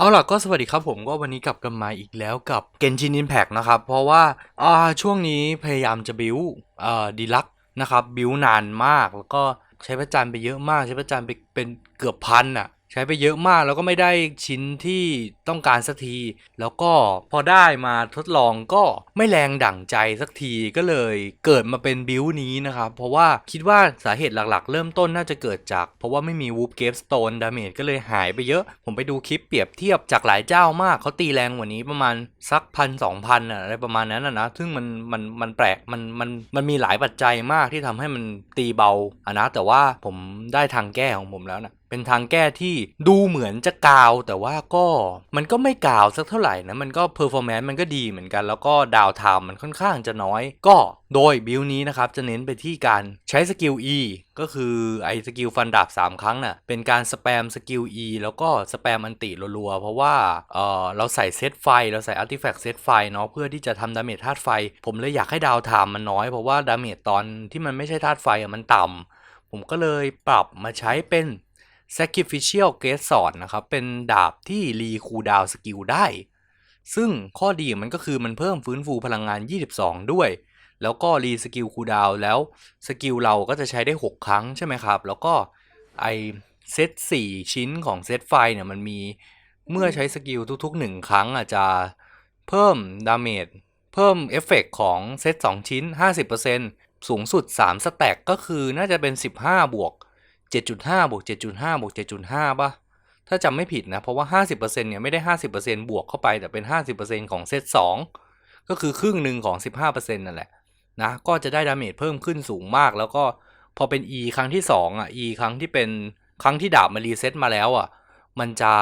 เอาล่ะก็สวัสดีครับผมก็วันนี้กลับกันมาอีกแล้วกับ Genshin Impact นะครับ เพราะว่าอ่าช่วงนี้พยายามจะบิวอ่อดีลักนะครับบิวนานมาก แล้วก็ใช้พระจันทร์ไปเยอะมาก ใช้พระจันทร์ไปเป็นเกือบพันอะ ใช้ไปเยอะมากแล้วก็ไม่ได้ชิ้นที่ต้องการสักที แล้วก็พอได้มาทดลองก็ไม่แรงดั่งใจสักทีก็เลยเกิดมาเป็นบิวนี้นะครับ เพราะว่าคิดว่าสาเหตุหลักๆ เริ่มต้นน่าจะเกิดจาก เพราะว่าไม่มีวูฟเกฟสโตนดาเมจก็เลยหายไปเยอะ ผมไปดูคลิปเปรียบเทียบจากหลายเจ้ามากเขาตีแรงกว่านี้ประมาณสักพันสองพันอะไรประมาณนั้นนะนะซึ่งมันมันมันแปลกมันมันมันมีหลายปัจจัยมากที่ทำให้มันตีเบาอะนะแต่ว่าผมได้ทางแก้ของผมแล้วนะ เป็นทางแก้ที่ดูเหมือนจะกาว แต่ว่าก็มันก็ไม่กาวสักเท่าไหร่นะ มันก็เพอร์ฟอร์แมนซ์มันก็ดีเหมือนกัน แล้วก็ดาวไทม์มันค่อนข้างจะน้อย ก็โดยบิลนี้นะครับ จะเน้นไปที่การใช้สกิล E ก็คือไอ้สกิลฟันดาบ 3 ครั้งน่ะเป็นการสแปมสกิล E แล้วก็สแปมอันติรัวๆ เพราะว่าเออเราใส่เซตไฟ เราใส่อาร์ติแฟกต์เซตไฟเนาะเพื่อที่จะทำดาเมจธาตุไฟ ผมเลยอยากให้ดาวไทม์มันน้อยเพราะว่าดาเมจตอนที่มันไม่ใช่ธาตุไฟอะมันต่ำผมก็เลยปรับมาใช้เป็น Sacrificial g r a c e Sword นะครับ เป็นดาบที่รีคูดาวสกิลได้ ซึ่งข้อดีมันก็คือมันเพิ่มฟื้นฟูพลังงาน 22 ด้วย แล้วก็รีสกิลคูดาวแล้วสกิลเราก็จะใช้ได้ 6 ครั้งใช่ไหมครับ แล้วก็ไอเซต4ชิ้นของเซตไฟเนี่ยมันมีเมื่อใช้สกิลทุกๆ 1 ครั้งอาจจะเพิ่มดาเมจเพิ่มเอฟเฟกของเซต2 ชิ้น 50%สูงสุด 3 สแต็กก็คือน่าจะเป็น 15 บวก 7.5บวก7.5บวก7.5ป่ะถ้าจำไม่ผิดนะ เพราะว่า 50%เนี่ยไม่ได้ 50%บวกเข้าไปแต่เป็น 50%ของเซต2ก็คือครึ่งหนึ่งของ 15%นั่นแหละนะก็จะได้ดาเมจเพิ่มขึ้นสูงมาก แล้วก็พอเป็น E ครั้งที่ 2อะ E ครั้งที่เป็นครั้งที่ดาบมารีเซ็ตมาแล้วอะมันจะ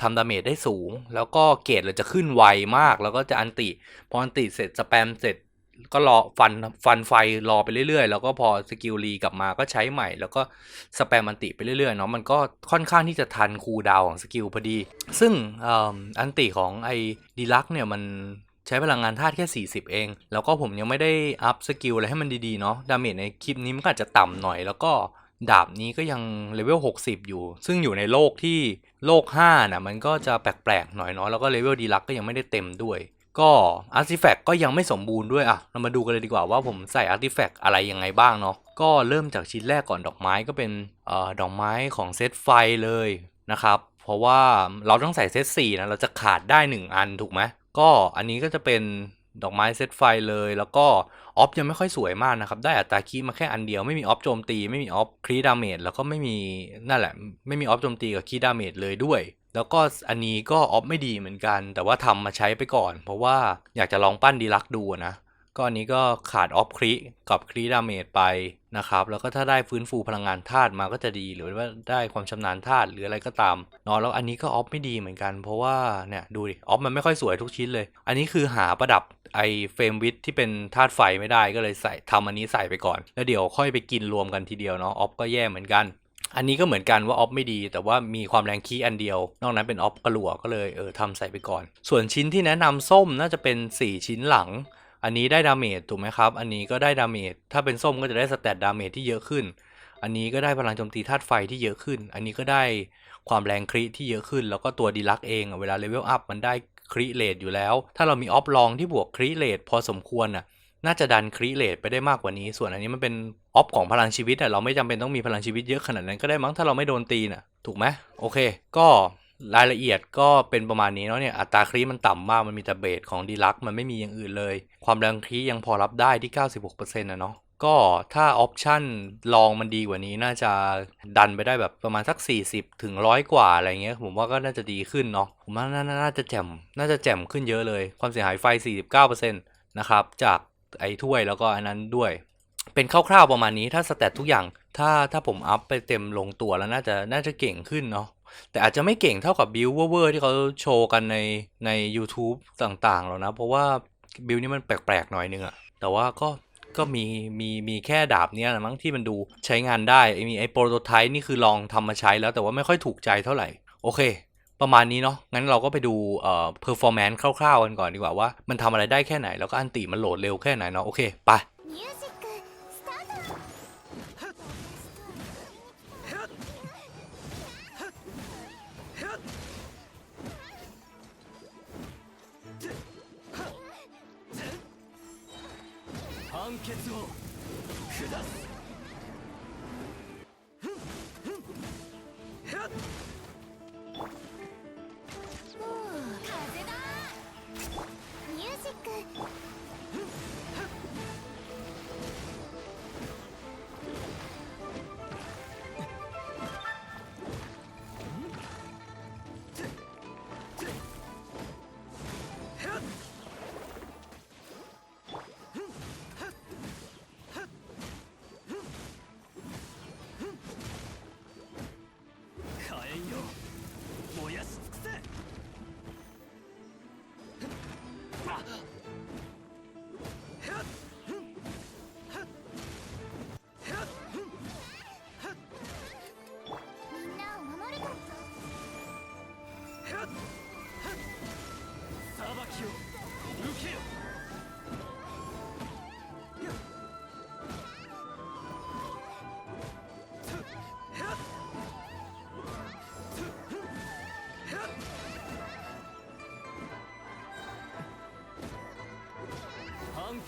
ทำดาเมจได้สูง แล้วก็เกรดเราจะขึ้นไวมาก แล้วก็จะอันติ พออันติเสร็จสแปมเสร็จ ก็รอฟันฟันไฟรอไปเรื่อยๆ แล้วก็พอสกิลรีกลับมาก็ใช้ใหม่ แล้วก็สแปมอันติไปเรื่อยๆเนาะมันก็ค่อนข้างที่จะทันคูดาวของสกิลพอดี ซึ่งอ,อันติของไอ้ดีลักเนี่ยมันใช้พลังงานธาตุแค่ 40 เอง แล้วก็ผมยังไม่ได้อัพสกิลอะไรให้มันดีๆเนาะดาเมจในคลิปนี้มันก็อาจจะต่ำหน่อยแล้วก็ดาบนี้ก็ยังเลเวล 60 อยู่ ซึ่งอยู่ในโลกที่โลก5น่ะมันก็จะแปลกๆหน่อยเนาะแล้วก็เลเวลดีลักก็ยังไม่ได้เต็มด้วย ก็อาร์ติแฟกต์ก็ยังไม่สมบูรณ์ด้วยอะเรามาดูกันเลยดีกว่าว่าผมใส่อาร์ติแฟกต์อะไรยังไงบ้างเนาะก็เริ่มจากชิ้นแรกก่อนดอกไม้ก็เป็นเอ่อดอกไม้ของเซตไฟเลยนะครับเพราะว่าเราต้องใส่เซต4นะเราจะขาดได้ 1 อันถูกไหมก็อันนี้ก็จะเป็นดอกไม้เซตไฟเลย แล้วก็ออฟยังไม่ค่อยสวยมากนะครับ ได้อัตราคีมาแค่อันเดียวไม่มีออฟโจมตี ไม่มีออฟครีดาเมจแล้วก็ไม่มีนั่นแหละ ไม่มีออฟโจมตีกับคีดาเมจเลยด้วย แล้วก็อันนี้ก็ออฟไม่ดีเหมือนกัน แต่ว่าทำมาใช้ไปก่อน เพราะว่าอยากจะลองปั้นดีลักดูนะ ก็อันนี้ก็ขาดออฟครีกับครีดาเมจไปนะครับ แล้วก็ถ้าได้ฟื้นฟูพลังงานธาตุมาก็จะดี หรือว่าได้ความชำนาญธาตุหรืออะไรก็ตามเนาะแล้วอันนี้ก็ออฟไม่ดีเหมือนกัน เพราะว่าเนี่ยดูดิออฟมันไม่ค่อยสวยทุกชิ้นเลย อันนี้คือหาประดับไอเฟรมวิดที่เป็นธาตุไฟไม่ได้ก็เลยใส่ทำอันนี้ใส่ไปก่อน แล้วเดี๋ยวค่อยไปกินรวมกันทีเดียวเนาะออฟก็แย่เหมือนกัน อันนี้ก็เหมือนกันว่าออฟไม่ดี แต่ว่ามีความแรงคีย์อันเดียว นอกนั้นเป็นออฟกระหลัวก็เลยเออทำใส่ไปก่อน ส่วนชิ้นที่แนะนำส้มน่าจะเป็น 4 ชิ้นหลัง อันนี้ได้ดาเมจถูกไหมครับ อันนี้ก็ได้ดาเมจถ้าเป็นส้มก็จะได้สแตทดาเมจที่เยอะขึ้น อันนี้ก็ได้พลังโจมตีธาตุไฟที่เยอะขึ้น อันนี้ก็ได้ความแรงคริที่เยอะขึ้น แล้วก็ตัวดีลักเองเวลาเลเวลอัพมันได้คริเลทอยู่แล้ว ถ้าเรามีออฟลองที่บวกคริเลทพอสมควรอะ น่าจะดันครีเลทไปได้มากกว่านี้ ส่วนอันนี้มันเป็นออฟของพลังชีวิตอะเราไม่จำเป็นต้องมีพลังชีวิตเยอะขนาดนั้นก็ได้มั้งถ้าเราไม่โดนตีน่ะ ถูกไหมโอเค ก็รายละเอียดก็เป็นประมาณนี้เนาะเนี่ยอัตราครีมันต่ำมากมันมีแต่เบสของดีลักมันไม่มีอย่างอื่นเลย ความแรงครียังพอรับได้ที่ 96%นะเนาะก็ถ้าออปชั่นลองมันดีกว่านี้น่าจะดันไปได้แบบประมาณสัก 40 ถึงร้อยกว่าอะไรเงี้ยผมว่าก็น่าจะดีขึ้นเนาะผมว่าน่าน่าจะแจ่มน่าจะแจ่มขึ้นเยอะเลย ความเสียหายไฟ 49%นะครับจาก ไอ้ถ้วยแล้วก็อันนั้นด้วย เป็นคร่าวๆประมาณนี้ถ้าสแตททุกอย่าง ถ้าถ้าผมอัพไปเต็มลงตัวแล้วน่าจะน่าจะเก่งขึ้นเนาะแต่อาจจะไม่เก่งเท่ากับบิวเวอร์ที่เขาโชว์กันในใน YouTube ต่างๆหรอกนะ เพราะว่าบิวนี่มันแปลกๆหน่อยนึงอะแต่ว่าก็ก็มีมีมีแค่ดาบเนี้ยนะมั้งที่มันดูใช้งานได้มีไอ้โปรโตไทป์นี่คือลองทำมาใช้แล้วแต่ว่าไม่ค่อยถูกใจเท่าไหร่ โอเค ประมาณนี้เนาะ งั้นเราก็ไปดูเอ่อ performance คร่าวๆกันก่อนดีกว่าว่า มันทำอะไรได้แค่ไหน แล้วก็อันติมันโหลดเร็วแค่ไหนเนาะ โอเค ไปを下す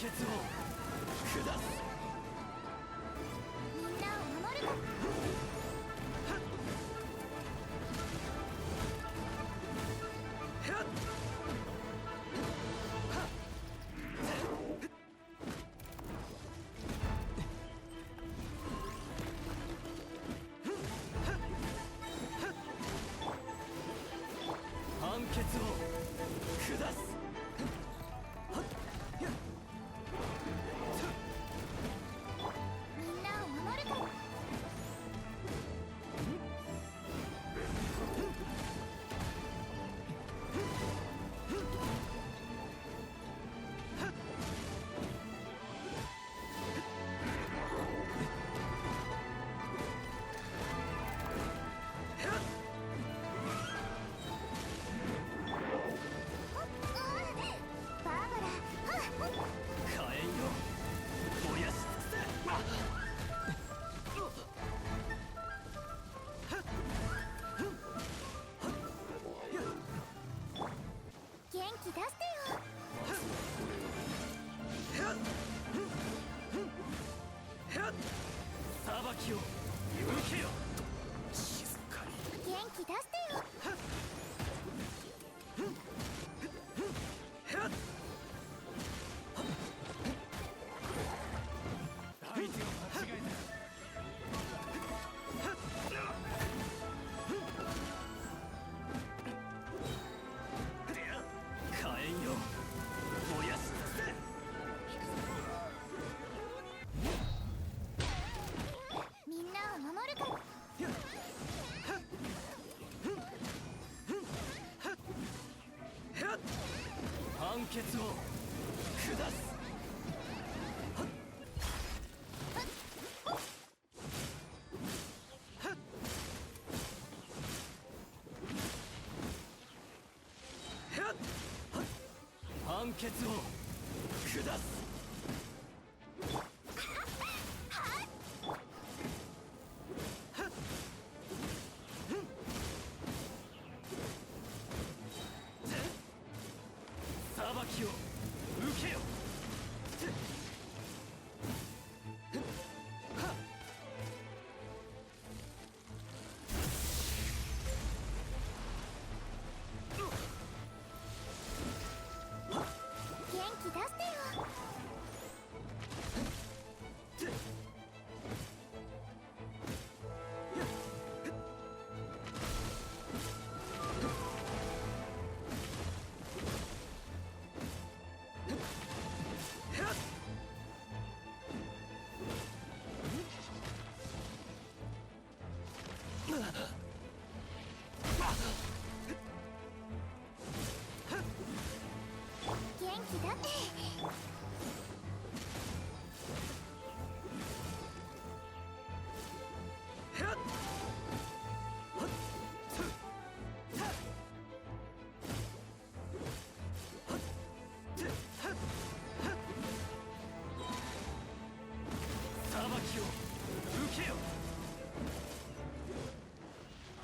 決を下す。を下す判決を下す。yo.